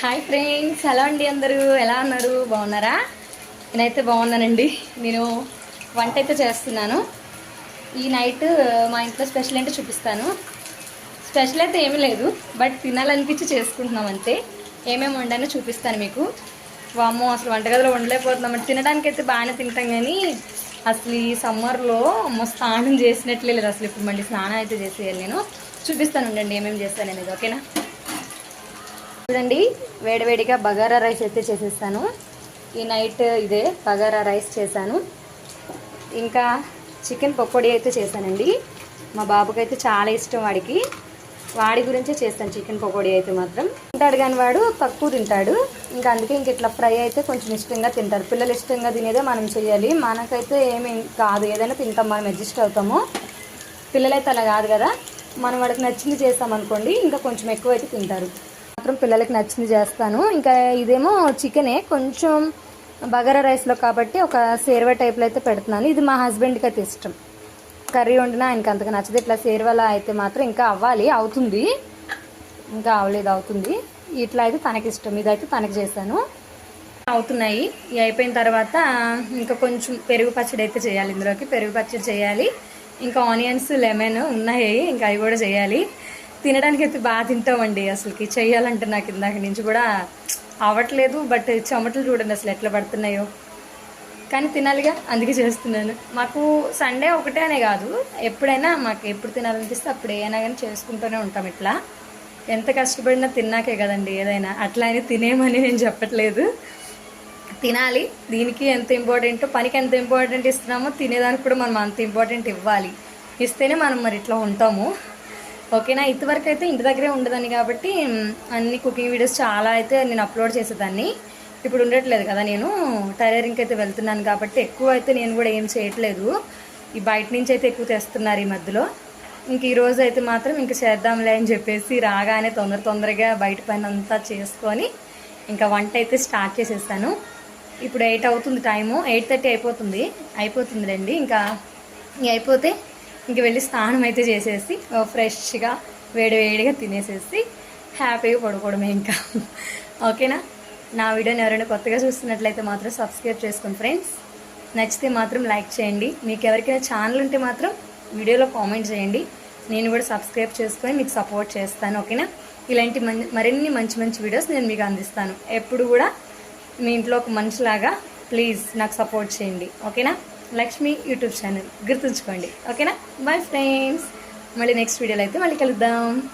Hi friends ఎలా అండి అందరూ. ఎలా ఉన్నారు? బాగున్నారా? నేనైతే బాగున్నానండి. నేను వంట అయితే చేస్తున్నాను. ఈ నైట్ మా ఇంట్లో స్పెషల్ ఏంటో చూపిస్తాను. స్పెషల్ అయితే ఏమీ లేదు బట్ తినాలనిపించి చేసుకుంటున్నాం అంతే. ఏమేమి వండానో చూపిస్తాను మీకు. వామ్మో అసలు వంటగదిలో వండలేకపోతున్నాం. తినడానికి అయితే బాగానే తింటాం కానీ అసలు ఈ సమ్మర్లో అమ్మ స్నానం చేసినట్లే లేదు. అసలు ఇప్పుడు మళ్ళీ స్నానం అయితే చేసేయాలి నేను. చూపిస్తాను ఉండండి ఏమేమి చేస్తాను అనేది ఓకేనా? చూడండి వేడివేడిగా బగారా రైస్ అయితే చేసేస్తాను. ఈ నైట్ ఇదే బగారా రైస్ చేశాను. ఇంకా చికెన్ పకోడీ అయితే చేశానండి. మా బాబుకి అయితే చాలా ఇష్టం వాడికి. వాడి గురించే చేస్తాను చికెన్ పకోడీ అయితే మాత్రం. తింటాడు కానీ వాడు తక్కువ తింటాడు. ఇంకా అందుకే ఇంక ఇట్లా ఫ్రై అయితే కొంచెం ఇష్టంగా తింటారు. పిల్లలు ఇష్టంగా తినేదే మనం చేయాలి. మనకైతే ఏమి కాదు. ఏదైనా తింటాం మనం అడ్జస్ట్ అవుతాము. పిల్లలైతే అలా కాదు కదా. మనం వాడికి నచ్చింది చేస్తామనుకోండి ఇంకా కొంచెం ఎక్కువ అయితే తింటారు. మాత్రం పిల్లలకి నచ్చింది చేస్తాను. ఇంకా ఇదేమో చికెనే. కొంచెం బగారా రైస్లో కాబట్టి ఒక సేర్వా టైప్లో అయితే పెడుతున్నాను. ఇది మా హస్బెండ్కి అయితే ఇష్టం. కర్రీ వండినా ఆయనకి అంతగా నచ్చదు. ఇట్లా సేర్వాలా అయితే మాత్రం ఇంకా అవ్వాలి. అవుతుంది. ఇంకా అవ్వలేదు అవుతుంది. ఇట్లా అయితే తనకి ఇష్టం. ఇదైతే తనకి చేశాను. అవుతున్నాయి. ఇవి అయిపోయిన తర్వాత ఇంకా కొంచెం పెరుగు పచ్చడి అయితే చేయాలి ఇందులోకి. పెరుగు పచ్చడి చేయాలి. ఇంకా ఆనియన్స్ లెమన్ ఉన్నాయి. ఇంకా అవి కూడా చేయాలి. తినడానికి అయితే బాగా తింటామండి అసలుకి. చేయాలంటే నాకు ఇందాక నుంచి కూడా అవ్వట్లేదు బట్ చెమటలు చూడండి అసలు ఎట్లా పడుతున్నాయో. కానీ తినాలిగా అందుకే చేస్తున్నాను. మాకు సండే ఒకటే అనే కాదు ఎప్పుడైనా మాకు ఎప్పుడు తినాలనిపిస్తే అప్పుడు ఏమైనా కానీ చేసుకుంటూనే ఉంటాం ఇట్లా. ఎంత కష్టపడినా తిన్నాకే కదండి ఏదైనా. అట్లా అని తినేమని నేను చెప్పట్లేదు. తినాలి దీనికి ఎంత ఇంపార్టెంట్ పనికి ఎంత ఇంపార్టెంట్ ఇస్తున్నామో తినేదానికి కూడా మనం అంత ఇంపార్టెంట్ ఇవ్వాలి. ఇస్తేనే మనం మరి ఇట్లా ఉంటాము. ఓకేనా? ఇదివరకు అయితే ఇంటి దగ్గరే ఉండదని కాబట్టి అన్ని కుకింగ్ వీడియోస్ చాలా అయితే నేను అప్లోడ్ చేసేదాన్ని. ఇప్పుడు ఉండట్లేదు కదా నేను. టైలరింగ్కి అయితే వెళ్తున్నాను కాబట్టి ఎక్కువ అయితే నేను కూడా ఏం చేయట్లేదు. ఈ బయట నుంచి అయితే ఎక్కువ తెస్తున్నారు ఈ మధ్యలో. ఇంక ఈరోజు అయితే మాత్రం ఇంక చేద్దాంలే అని చెప్పేసి రాగానే తొందర తొందరగా బయట పైన అంతా చేసుకొని ఇంకా వంట అయితే స్టార్ట్ చేసేసాను. ఇప్పుడు ఎయిట్ అవుతుంది టైము. ఎయిట్ థర్టీ అయిపోతుంది. అయిపోతుందిలేండి. ఇంకా అయిపోతే ఇంక వెళ్ళి స్నానం అయితే చేసేసి ఫ్రెష్గా వేడి వేడిగా తినేసేసి హ్యాపీగా పడుకోవడమే ఇంకా. ఓకేనా? నా వీడియోని ఎవరైనా కొత్తగా చూస్తున్నట్లయితే మాత్రం సబ్స్క్రైబ్ చేసుకోండి ఫ్రెండ్స్. నచ్చితే మాత్రం లైక్ చేయండి. మీకు ఎవరికైనా ఛానల్ ఉంటే మాత్రం వీడియోలో కామెంట్ చేయండి. నేను కూడా సబ్స్క్రైబ్ చేసుకొని మీకు సపోర్ట్ చేస్తాను ఓకేనా? ఇలాంటి మరిన్ని మంచి మంచి వీడియోస్ నేను మీకు అందిస్తాను. ఎప్పుడు కూడా మీ ఇంట్లో ఒక మనిషిలాగా ప్లీజ్ నాకు సపోర్ట్ చేయండి ఓకేనా? లక్ష్మి యూట్యూబ్ ఛానల్ గుర్తుంచుకోండి. ఓకేనా? Bye friends. మళ్ళీ నెక్స్ట్ వీడియోలో అయితే మళ్ళీ కలుద్దాం.